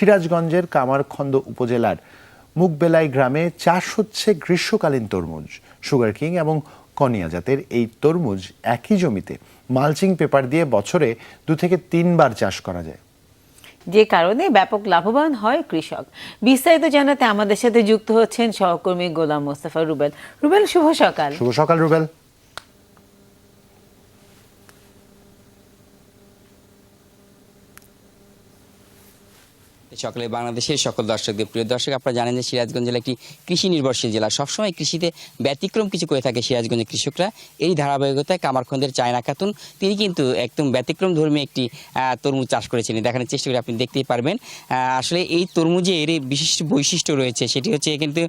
সিরাজগঞ্জের কামারখন্দ উপজেলার মুগবেলাই গ্রামে চাষ হচ্ছে গ্রীষ্মকালীন তরমুজ সুগার কিং এবং কনিয়া জাতের এই তরমুজ একই জমিতে মালচিং পেপার দিয়ে বছরে দু থেকে তিনবার চাষ করা যায়। যে কারণে ব্যাপক লাভবান হয় কৃষক। বিস্তারিত জানাতে আমাদের সাথে যুক্ত হচ্ছেন সহকর্মী গোলাম মোস্তফা রুবেল। রুবেল শুভ সকাল। শুভ সকাল রুবেল। সকালে বাংলাদেশের সকল দর্শকদের, প্রিয় দর্শক, আপনারা জানেন যে সিরাজগঞ্জ জেলা একটি কৃষি নির্ভরশীল জেলা। সবসময় কৃষিতে ব্যতিক্রম কিছু করে থাকে সিরাজগঞ্জের কৃষকরা। এই ধারাবাহিকতায় কামারখন্দের চায়না খাতুন, তিনি কিন্তু একদম ব্যতিক্রম ধর্মী একটি তরমুজ চাষ করেছেন। দেখানোর চেষ্টা করে আপনি দেখতেই পারবেন। আসলে এই তরমুজের এই বিশিষ্ট বৈশিষ্ট্য রয়েছে, সেটি হচ্ছে কিন্তু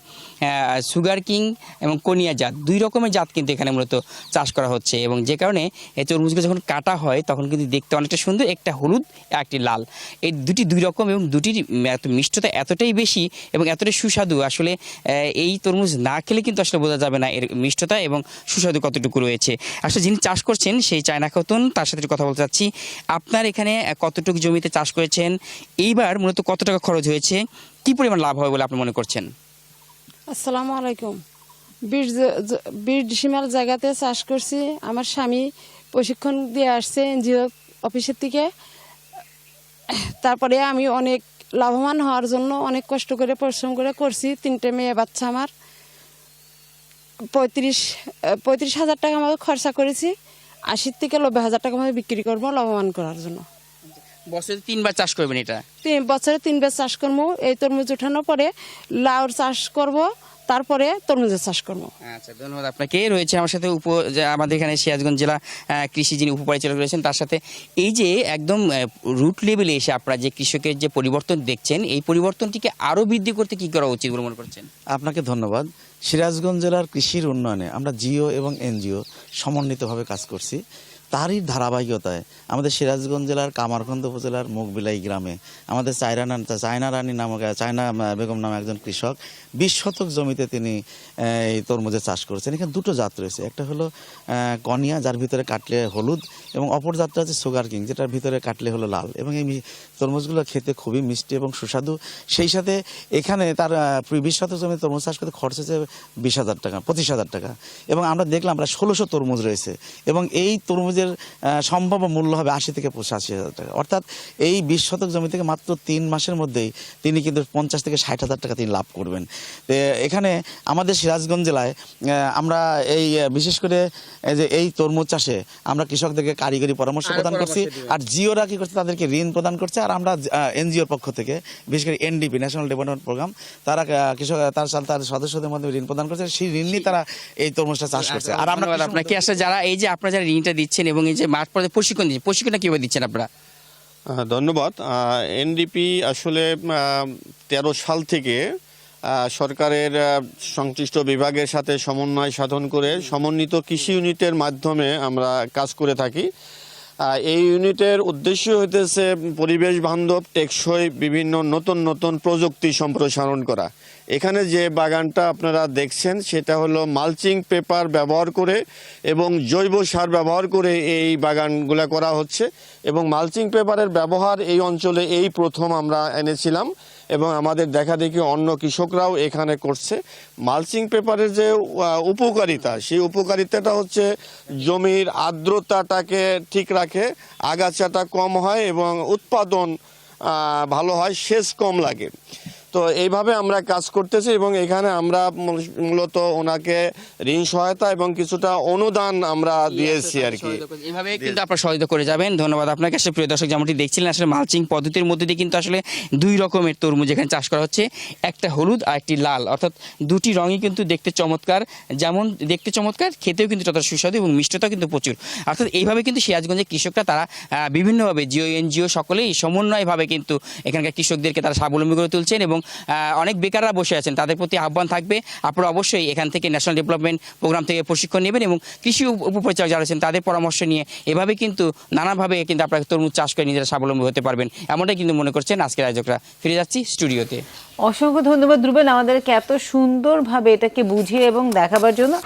সুগার কিং এবং কনিয়া জাত। দুই রকমের জাত কিন্তু এখানে মূলত চাষ করা হচ্ছে এবং যে কারণে এই তরমুজগুলো যখন কাটা হয়, তখন কিন্তু দেখতে অনেকটা সুন্দর, একটা হলুদ, একটি লাল। এই দুটি দুই রকম এবং দুটির এত মিষ্টতা এতটাই বেশি এবং এতটাই সুস্বাদু, আসলে এই তরমুজ না খেলে কিন্তু আসলে বোঝা যাবে না এর মিষ্টতা এবং সুস্বাদু কতটুকু রয়েছে। আসলে যিনি চাষ করছেন, সেই চায়না খাতুন, তার সাথে কথা বলতে চাচ্ছি। আপনার এখানে কতটুকু জমিতে চাষ করেছেন? এইবার মূলত কত টাকা খরচ হয়েছে? কি পরিমাণ লাভ হবে বলে আপনি মনে করছেন? আসসালামু আলাইকুম। জ- বিশ ডিসিমাল জায়গাতে চাষ করছি। আমার স্বামী প্রশিক্ষণ দিয়ে আসছে এনজিও অফিসের থেকে তারপরে আমি অনেক লাভবান হওয়ার জন্য অনেক কষ্ট করে পরিশ্রম করে করছি। তিনটে মেয়ে বাচ্চা আমার। পঁয়ত্রিশ পঁয়ত্রিশ হাজার টাকা আমাকে খরচা করেছি। আশির থেকে নব্বই হাজার টাকা আমাকে বিক্রি করব লাভবান করার জন্য। বছরে তিনবার চাষ করবেন এটা? তিন বছরে তিনবার চাষ করব। এই তরমুজ উঠানোর পরে লাউর চাষ করব। তারপরে তরমুজের চাষ করব। আচ্ছা ধন্যবাদ আপনাকে। রয়েছে আমার সাথে উপ আমাদের এখানে সিরাজগঞ্জ জেলা কৃষি যিনি উপপরিচালক রয়েছেন তার সাথে এই যে একদম রুট লেভেলে এসে আপনারা যে কৃষকের যে পরিবর্তন দেখছেন এই পরিবর্তনটিকে আরও বৃদ্ধি করতে কি করা উচিত বলে মনে করছেন? আপনাকে ধন্যবাদ। সিরাজগঞ্জ জেলার কৃষির উন্নয়নে আমরা জিও এবং এনজিও সমন্বিতভাবে কাজ করছি। তারই ধারাবাহিকতায় আমাদের সিরাজগঞ্জ জেলার, কামারখন্দ উপজেলার মুগবিলাই গ্রামে আমাদের চায়না চায়না রানী নামক, চায়না বেগম নামে একজন কৃষক বিশ শতক জমিতে তিনি এই তরমুজের চাষ করেছেন। এখানে দুটো জাত রয়েছে। একটা হলো কনিয়া, যার ভিতরে কাটলে হলুদ এবং অপর জাতটা হচ্ছে সুগার কিং, যেটার ভিতরে কাটলে হলো লাল এবং এই তরমুজগুলো খেতে খুবই মিষ্টি এবং সুস্বাদু। সেই সাথে এখানে তার বিশ শতক জমি তরমুজ চাষ করতে খরচ হচ্ছে বিশ হাজার টাকা, পঁচিশ হাজার টাকা এবং আমরা দেখলাম প্রায় ষোলোশো তরমুজ রয়েছে এবং এই তরমুজের আহ, সম্ভাব্য মূল্য হবে আশি থেকে পঁচাশি হাজার টাকা। অর্থাৎ এই বিশ শতক জমি থেকে মাত্র তিন মাসের মধ্যেই তিনি কিন্তু পঞ্চাশ থেকে ষাট হাজার টাকা তিনি লাভ করবেন। এখানে আমাদের সিরাজগঞ্জ জেলায় আমরা এই বিশেষ করে এই যে এই তরমুজ চাষে আমরা কৃষকদেরকে কারিগরি পরামর্শ প্রদান করছি। আর জিওরা কি করছে তাদেরকে ঋণ প্রদান করছে আর আমরা এনজিওর পক্ষ থেকে বিশেষ করে এনডিপি ন্যাশনাল ডেভেলপমেন্ট প্রোগ্রাম তারা কৃষক তার সাথে তার সদস্যদের মধ্যে ঋণ প্রদান করছে। সেই ঋণ নিয়ে তারা এই তরমুজটা চাষ করছে। আর আমরা আপনাকে। আসলে যারা এই যে আপনারা যারা ঋণটা দিচ্ছেন এবং এই যে মাঠ পর্যায়ে প্রশিক্ষণ দিচ্ছেন, প্রশিক্ষণটা কীভাবে দিচ্ছেন আপনারা? ধন্যবাদ। এনডিপি আসলে তেরো সাল থেকে সরকারের সংশ্লিষ্ট বিভাগের সাথে সমন্বয় সাধন করে সমন্বিত কৃষি ইউনিটের মাধ্যমে আমরা কাজ করে থাকি। এই ইউনিটের উদ্দেশ্য হইতেছে পরিবেশ বান্ধব, টেকসই, বিভিন্ন নতুন নতুন প্রযুক্তি সম্প্রসারণ করা। এখানে যে বাগানটা আপনারা দেখছেন, সেটা হলো মালচিং পেপার ব্যবহার করে এবং জৈব সার ব্যবহার করে এই বাগানগুলা করা হচ্ছে। এবং মালচিং পেপারের ব্যবহার এই অঞ্চলে এই প্রথম আমরা এনেছিলাম। এবং আমাদের দেখা দেখি অন্য কৃষকরাও এখানে করছে। মালচিং পেপারের যে উপকারিতা, সেই উপকারিতাটা হচ্ছে জমির আর্দ্রতাটাকে ঠিক রাখে, আগাছাটা কম হয় এবং উৎপাদন ভালো হয়, সেচ কম লাগে। তো এইভাবে আমরা কাজ করতেছি এবং এখানে আমরা মূলত ওনাকে ঋণ সহায়তা এবং কিছুটা অনুদান আমরা দিয়েছি আর কি। এভাবে কিন্তু আপনারা সহযোগিতা করে যাবেন। ধন্যবাদ আপনাকে। আসলে প্রিয় দর্শক যেমনটি দেখছিলেন আসলে মালচিং পদ্ধতির মধ্যে দিয়ে কিন্তু আসলে দুই রকমের তরমুজ এখানে চাষ করা হচ্ছে। একটা হলুদ আর একটি লাল। অর্থাৎ দুটি রঙই কিন্তু দেখতে চমৎকার। যেমন দেখতে চমৎকার খেতেও কিন্তু ততটা সুস্বাদু এবং মিষ্টতাও কিন্তু প্রচুর। অর্থাৎ এইভাবে কিন্তু সিরাজগঞ্জের কৃষকরা তারা বিভিন্নভাবে জিও এনজিও সকলেই সমন্বয়ভাবে কিন্তু এখানকার কৃষকদেরকে তারা স্বাবলম্বী করে তুলছেন এবং অনেক বেকাররা বসে আছেন। তাদের প্রতি আহ্বান থাকবে। আপনারা অবশ্যই এখান থেকে ন্যাশনাল ডেভেলপমেন্ট প্রোগ্রাম থেকে প্রশিক্ষণ নেবেন এবং কৃষি উপ- উপপরিচালক যারা আছেন, তাদের পরামর্শ নিয়ে এভাবে কিন্তু নানাভাবে কিন্তু আপনারা তরমুজ চাষ করে নিজেরা স্বাবলম্বী হতে পারবেন। এমনটাই কিন্তু মনে করছেন আজকের আয়োজকরা। ফিরে যাচ্ছি স্টুডিওতে। অসংখ্য ধন্যবাদ, রুবেল। আমাদেরকে এত সুন্দরভাবে এটাকে বুঝিয়ে এবং দেখাবার জন্য।